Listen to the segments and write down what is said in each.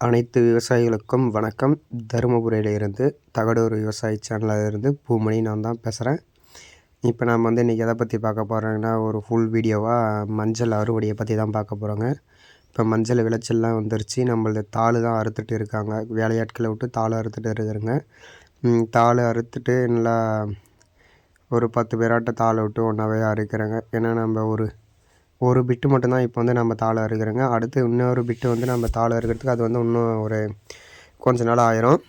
அனைத்து விவசாயிகளுக்கும் வணக்கம். தருமபுரியிலிருந்து தகடூர் விவசாயி சேனலில் பூமணி நான் தான் பேசுகிறேன் இப்போ நாம் வந்து இன்றைக்கி எதை பற்றி பார்க்க போகிறோங்கன்னா ஒரு ஃபுல் வீடியோவாக மஞ்சள் அறுவடையை பற்றி தான் பார்க்க போகிறோங்க இப்போ மஞ்சள் விளைச்சல்லாம் வந்துருச்சு. நம்மளது தாள் தான் அறுத்துட்டு இருக்காங்க. வேலையாட்களை விட்டு தாள் அறுத்துட்டு இருக்கிறேங்க தாள் அறுத்துட்டு நல்லா ஒரு பத்து பேராட்ட தாளை விட்டு ஒன்றாவே அறுக்கிறேங்க. ஏன்னா நம்ம ஒரு ஒரு பிட்டு மட்டும்தான் இப்போ வந்து நம்ம தாளை அறுக்கிறோங்க. அடுத்து இன்னொரு பிட்டு வந்து நம்ம தாளை அறுக்கிறதுக்கு அது வந்து இன்னும் ஒரு கொஞ்ச நாள் ஆயிரும்.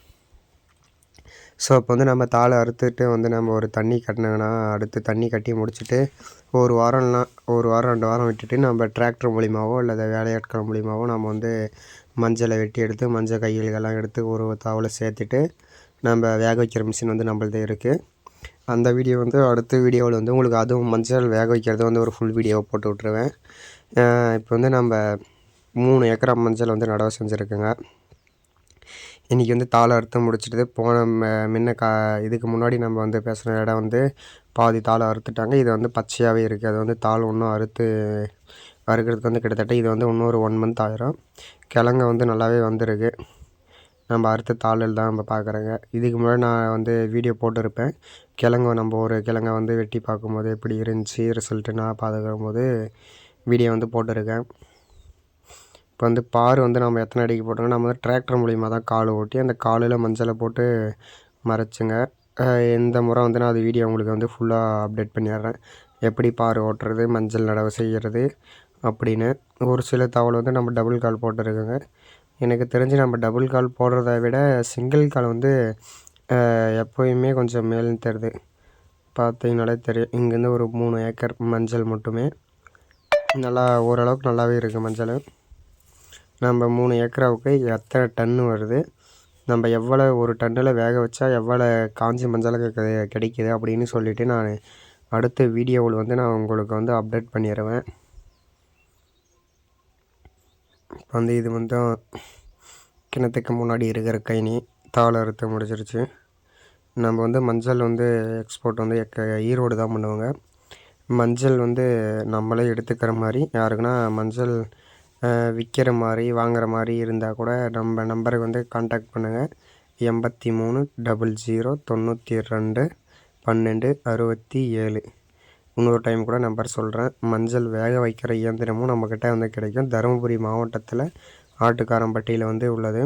ஸோ இப்போ வந்து நம்ம தாளை அறுத்துட்டு வந்து நம்ம ஒரு தண்ணி கட்டினாங்கன்னா அடுத்து தண்ணி கட்டி முடிச்சுட்டு ஒரு வாரம்லாம் ஒரு வாரம் ரெண்டு வாரம் விட்டுட்டு நம்ம டிராக்டர் மூலியமாகவோ இல்லை வேலையாட்கள் மூலியமாகவோ நம்ம வந்து மஞ்சளை வெட்டி எடுத்து மஞ்சள் கையில்கள்லாம் எடுத்து ஒரு தாவலை சேர்த்துட்டு நம்ம வேக வைக்கிற மிஷின் வந்து நம்மள்தே இருக்குது அந்த வீடியோ வந்து அடுத்த வீடியோவில் வந்து உங்களுக்கு அதுவும் மஞ்சள் வேக வைக்கிறது வந்து ஒரு ஃபுல் வீடியோவை போட்டு விட்ருவேன் இப்போ வந்து நம்ம மூணு ஏக்கரா மஞ்சள் வந்து நடவு செஞ்சுருக்குங்க. இன்றைக்கி வந்து தாளை அறுத்து முடிச்சுட்டு போன முன்ன கா இதுக்கு முன்னாடி நம்ம வந்து பேசுகிற இடம் வந்து பாதி தாளை அறுத்துட்டாங்க. இது வந்து பச்சையாகவே இருக்குது அது வந்து தாள் ஒன்றும் அறுத்து அறுக்கிறதுக்கு வந்து கிட்டத்தட்ட இது வந்து இன்னொரு ஒன் மந்த் ஆயிரும். கிழங்க வந்து நல்லாவே வந்திருக்கு. நம்ம அறுத்த தாளில் தான் நம்ம பார்க்குறேங்க இதுக்கு முன்னாடி நான் வந்து வீடியோ போட்டிருப்பேன். கிழங்கு நம்ம ஒரு கிழங்க வந்து வெட்டி பார்க்கும்போது எப்படி இருந்துச்சு ரிசல்ட்டு நான் பார்த்துக்கும் போது வீடியோ வந்து போட்டிருக்கேன். இப்போ வந்து பார் வந்து நம்ம எத்தனை அடிக்கு போட்டோம்னா நம்ம வந்து டிராக்டர் மூலிமா தான் கால் ஓட்டி அந்த காலில் மஞ்சளை போட்டு மறைச்சுங்க. இந்த முறை வந்து நான் அது வீடியோ உங்களுக்கு வந்து ஃபுல்லாக அப்டேட் பண்ணிடுறேன். எப்படி பார் ஓட்டுறது மஞ்சள் நடவு செய்கிறது அப்படின்னு. ஒரு சில தகவல் வந்து நம்ம டபுள் கால் போட்டுருக்கோங்க. எனக்கு தெரிஞ்சு நம்ம டபுள் கால் போடுறத விட சிங்கிள் கால் வந்து எப்போயுமே கொஞ்சம் மேலும் தருது பார்த்தீங்கனாலே தெரியும் இங்கேருந்து ஒரு மூணு ஏக்கர் மஞ்சள் மட்டுமே. நல்லா ஓரளவுக்கு நல்லாவே இருக்குது மஞ்சள். நம்ம மூணு ஏக்கராவுக்கு எத்தனை டன்னு வருது? நம்ம எவ்வளோ ஒரு டன்னில் வேக வச்சா எவ்வளோ காஞ்சி மஞ்சளுக்கு கிடைக்கிது அப்படின்னு சொல்லிவிட்டு நான் அடுத்த வீடியோவில் வந்து நான் உங்களுக்கு வந்து அப்டேட் பண்ணிடுவேன் இப்போ வந்து இது வந்து கிணத்துக்கு முன்னாடி இருக்கிற கைனி தாள் அறுத்து முடிச்சிருச்சு. நம்ம வந்து மஞ்சள் வந்து எக்ஸ்போர்ட் வந்து எக்க ஈரோடு தான் பண்ணுவாங்க. மஞ்சள் வந்து நம்மளே எடுத்துக்கிற மாதிரி யாருக்குன்னா மஞ்சள் விற்கிற மாதிரி வாங்குகிற மாதிரி இருந்தால் கூட நம்ம நம்பருக்கு வந்து காண்டாக்ட் பண்ணுங்கள் எண்பத்தி மூணு டபுள் ஜீரோ தொண்ணூற்றி ரெண்டு பன்னெண்டு அறுபத்தி ஏழு. இன்னொரு டைம் கூட நம்பர் சொல்கிறேன் மஞ்சள் வேக வைக்கிற இயந்திரமும் நம்மக்கிட்ட வந்து கிடைக்கும். தருமபுரி மாவட்டத்தில் ஆட்டுக்காரம்பட்டியில் வந்து உள்ளது.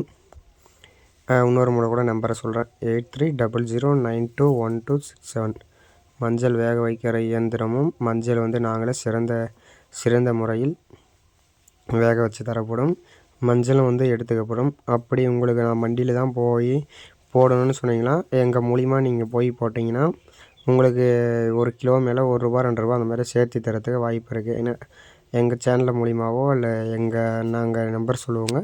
இன்னொரு முறை கூட நம்பரை சொல்கிறேன் eight three double zero nine two one two six seven. மஞ்சள் வேக வைக்கிற இயந்திரமும் மஞ்சள் வந்து நாங்களே சிறந்த சிறந்த முறையில் வேக வச்சு தரப்படும். மஞ்சளும் வந்து எடுத்துக்கப்படும். அப்படி உங்களுக்கு நான் மண்டியில் தான் போய் போடணும்னு சொன்னீங்கன்னா எங்கள் மூலிமா நீங்கள் போய் போட்டிங்கன்னா உங்களுக்கு ஒரு கிலோ மேலே ஒரு ரூபா ரெண்டு ரூபா அந்த மாதிரி சேர்த்து தரத்துக்கு வாய்ப்பு இருக்குது ஏன்னா எங்கள் சேனல் மூலிமாவோ இல்லை எங்கள் நாங்கள் நம்பர் சொல்லுவோங்க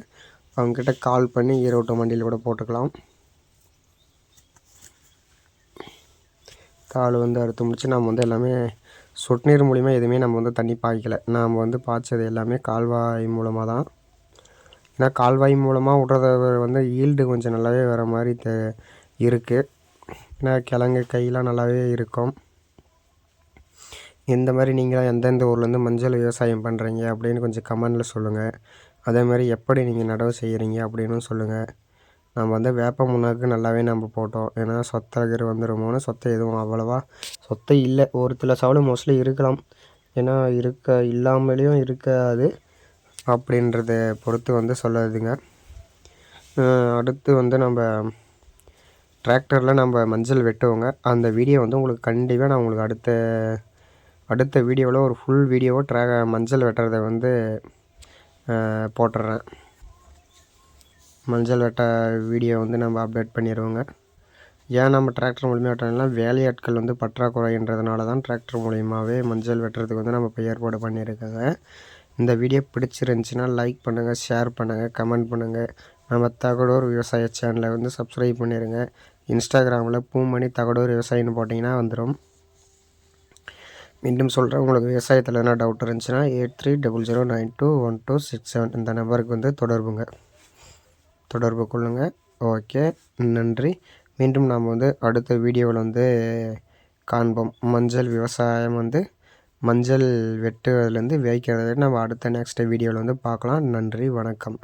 அவங்கக்கிட்ட கால் பண்ணி ஈரோட்டு மண்டியில் கூட போட்டுக்கலாம். கால் வந்து அறுத்து முடிச்சு நம்ம வந்து எல்லாமே சொட்டு நீர் மூலிமா எதுவுமே நம்ம வந்து தண்ணி பாய்க்கலை. நாம் வந்து பாய்ச்சது எல்லாமே கால்வாய் மூலமாக தான் ஏன்னா கால்வாய் மூலமாக விட்றத வந்து ஈல்டு கொஞ்சம் நல்லாவே வர மாதிரி தெ இருக்குது ஏன்னா கிழங்கு கையெலாம் நல்லாவே இருக்கும். இந்த மாதிரி நீங்களாம் எந்தெந்த ஊர்லேருந்து மஞ்சள் விவசாயம் பண்ணுறீங்க அப்படின்னு கொஞ்சம் கமெண்டில் சொல்லுங்கள் அதே மாதிரி எப்படி நீங்கள் நடவு செய்கிறீங்க அப்படின்னு சொல்லுங்கள் நம்ம வந்து வேப்ப முன்னாக்கு நல்லாவே நம்ம போட்டோம். ஏன்னா சொத்தகிற வந்துருமோன்னு சொத்தை எதுவும் அவ்வளோவா சொத்தை இல்லை. ஒரு சில சவுளு மோஸ்ட்லி இருக்கலாம். ஏன்னா இருக்க இல்லாமலேயும் இருக்காது அப்படின்றத பொறுத்து வந்து சொல்லுதுங்க. அடுத்து வந்து நம்ம டிராக்டரில் நம்ம மஞ்சள் வெட்டுவோங்க. அந்த வீடியோ வந்து உங்களுக்கு கண்டிப்பாக நான் உங்களுக்கு அடுத்த அடுத்த வீடியோவில் ஒரு ஃபுல் வீடியோவோ ட்ரா மஞ்சள் வெட்டுறதை வந்து போட்டுடுறேன் மஞ்சள் வெட்ட வீடியோ வந்து நம்ம அப்டேட் பண்ணிடுவோங்க. ஏன் நம்ம டிராக்டர் மூலிமா வெட்டணும்னா வேலையாட்கள் வந்து பற்றாக்குறைன்றதுனால தான் டிராக்டர் மூலியமாகவே மஞ்சள் வெட்டுறதுக்கு வந்து நம்ம இப்போ ஏற்பாடு பண்ணியிருக்காங்க. இந்த வீடியோ பிடிச்சிருந்துச்சின்னா லைக் பண்ணுங்கள் ஷேர் பண்ணுங்கள் கமெண்ட் பண்ணுங்கள் நம்ம தகடூர் விவசாய சேனலை வந்து சப்ஸ்கிரைப் பண்ணிடுங்க இன்ஸ்டாகிராமில் பூமணி தகடூர் விவசாயின்னு போட்டிங்கன்னா வந்துடும் மீண்டும் சொல்கிறேன் உங்களுக்கு விவசாயத்தில் எதனா டவுட் இருந்துச்சுன்னா eight three double zero nine two one two six seven இந்த நம்பருக்கு வந்து தொடர்புங்க தொடர்பு கொள்ளுங்கள் ஓகே நன்றி. மீண்டும் நாம் வந்து அடுத்த வீடியோவில் வந்து காண்போம். மஞ்சள் விவசாயம் வந்து மஞ்சள் வெட்டுவதுலேருந்து வேய்க்கிறதுலேருந்து நம்ம அடுத்த நெக்ஸ்ட் வீடியோவில் வந்து பார்க்கலாம். நன்றி வணக்கம்.